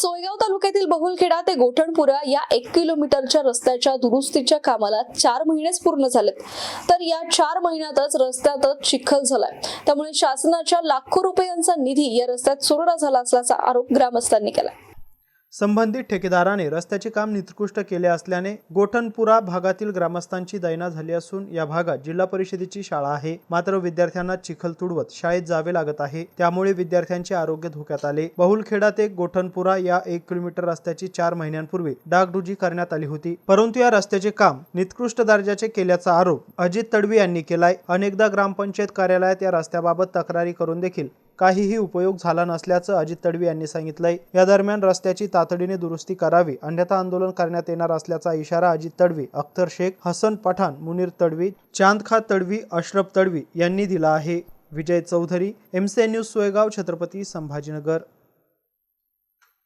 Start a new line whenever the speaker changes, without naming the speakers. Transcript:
सोयगाव तालुक्यातील बहुलखेडा ते गोठणपुरा या एक किलोमीटरच्या रस्त्याच्या दुरुस्तीच्या कामाला चार महिनेच पूर्ण झालेत. तर या चार महिन्यातच रस्त्यातच चिखल झालाय. त्यामुळे शासनाच्या लाखो रुपयांचा निधी या रस्त्यात चुरडा झाला असल्याचा आरोप ग्रामस्थांनी केला
संबंधित ठेकेदाराने रस्त्याचे काम निकृष्ट केले असल्याने गोठणपुरा भागातील ग्रामस्थांची दैना झाली असून या भागात जिल्हा परिषदेची शाळा आहे. मात्र विद्यार्थ्यांना चिखल तुडवत शाळेत जावे लागत आहे. त्यामुळे विद्यार्थ्यांचे आरोग्य धोक्यात आले. बहुलखेडा ते गोठणपुरा या एक किलोमीटर रस्त्याची चार महिन्यांपूर्वी डागडुजी करण्यात आली होती. परंतु या रस्त्याचे काम निकृष्ट दर्जाचे केल्याचा आरोप अजित तडवी यांनी केलाय. अनेकदा ग्रामपंचायत कार्यालयात या रस्त्याबाबत तक्रारी करून देखील काहीही उपयोग झाला नसल्याचं अजित तडवी यांनी सांगितलंय. या दरम्यान रस्त्याची तातडीने दुरुस्ती करावी अन्यथा आंदोलन करण्यात येणार असल्याचा इशारा अजित तडवी अख्तर शेख हसन पठाण मुनीर तडवी चांदखा तडवी अशरफ तडवी यांनी दिला आहे. Vijay Chaudhari MCN news Soygaon Chhatrapati Sambhajinagar.